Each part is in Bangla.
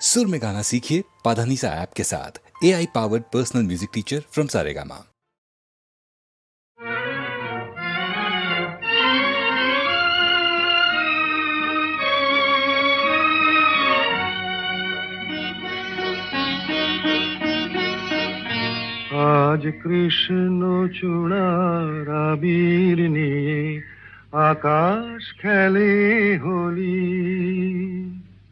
सुर में गाना सीखिए पाधानीसा ऐप के साथ A I powered personal music teacher from Saregama আজ কৃষ্ণ চূড়ার আবির নিয়ে আকাশ খেলে হোলি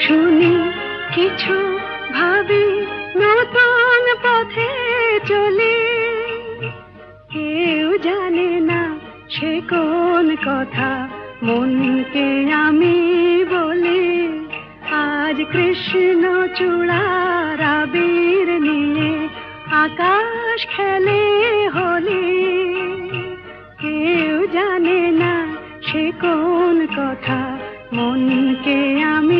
শুনি, কিছু ভাবি, নতুন পথে চলি। কেউ জানে না সে কোন কথা, মনকে আমি বলি। আজ কৃষ্ণ চূড়ার আবির নিয়ে আকাশ খেলে হলি। কেউ জানে না সে কোন কথা, মনকে আমি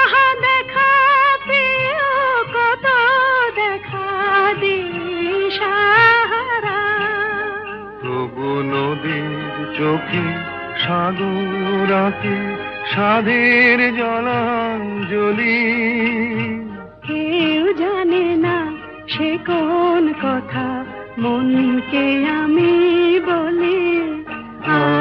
আহা দেখা প্রিয় কত দেখা দিশাহারা তবু নদীর চোখে সাগর আঁকে সাধের জলাঞ্জলি। কেউ জানে না সে কোন কথা মনকে আমি বলি।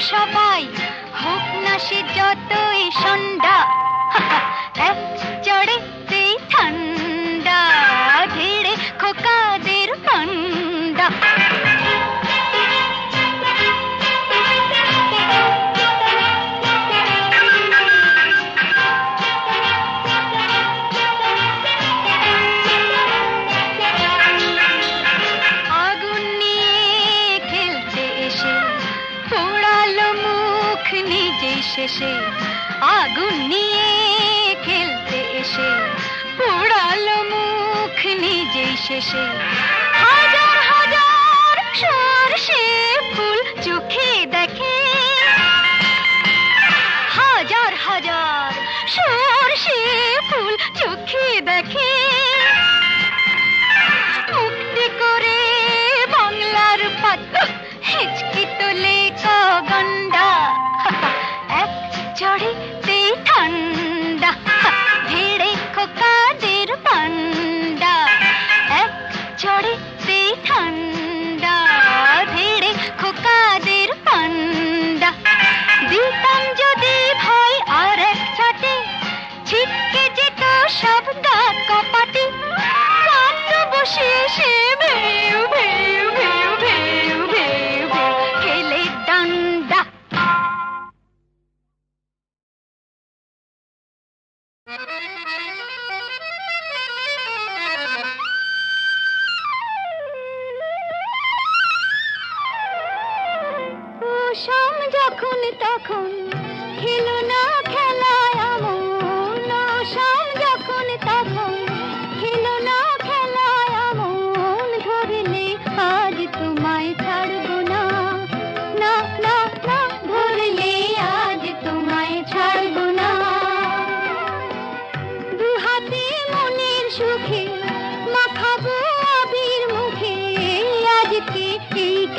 সবাই হোক না সে যতই সন্ধ্যা। আগুন নিয়ে খেলতে এসে পোড়ালো মুখ নিজেই শেষে। হাজার হাজার সর্ষে ফুল চোখে দেখে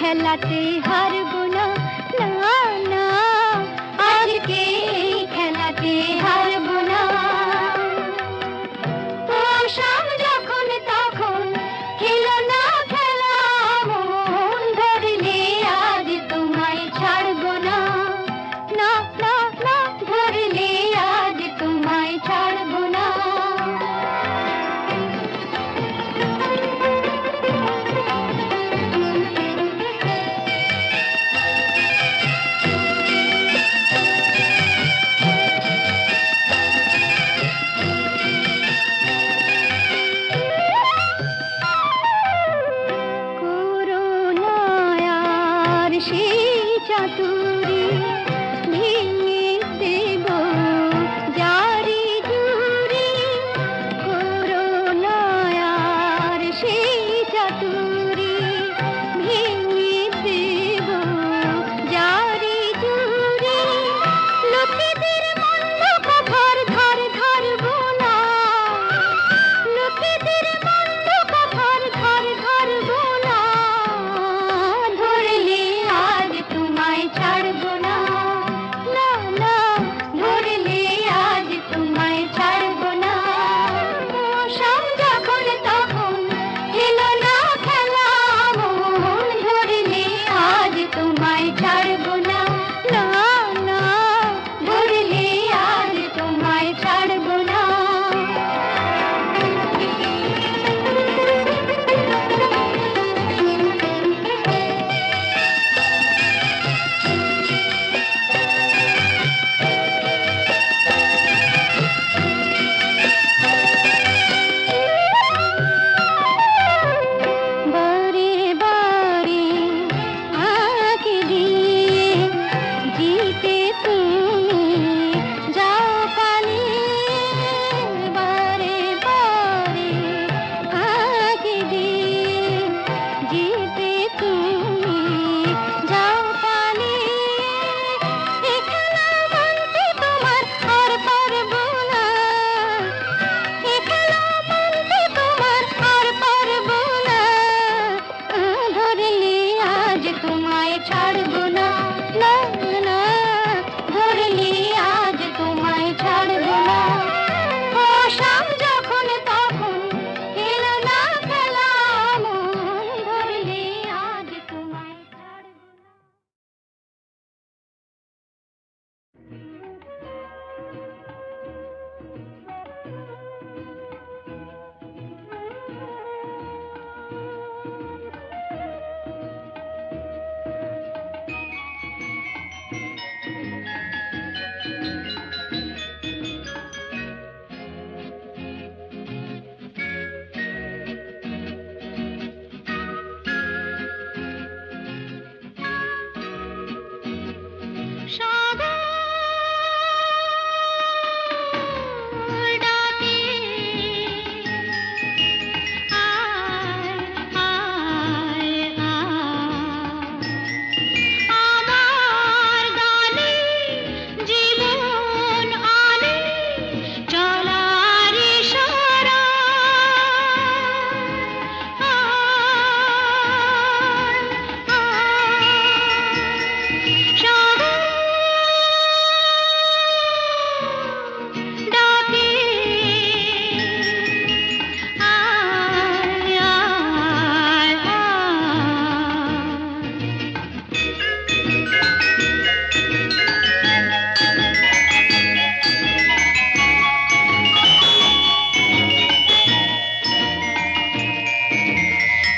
झलते हर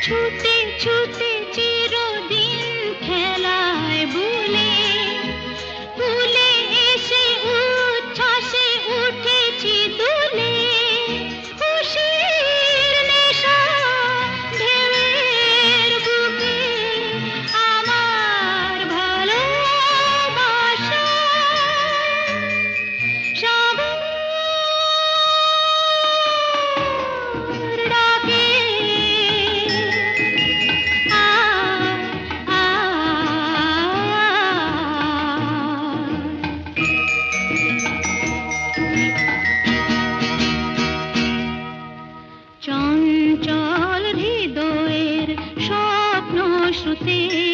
छूते छूते। চঞ্চল হৃদয়ের স্বপ্ন শ্রুতির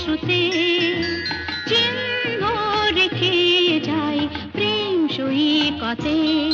শিশুতে চিহ্ন রেখে যায় প্রেম কথা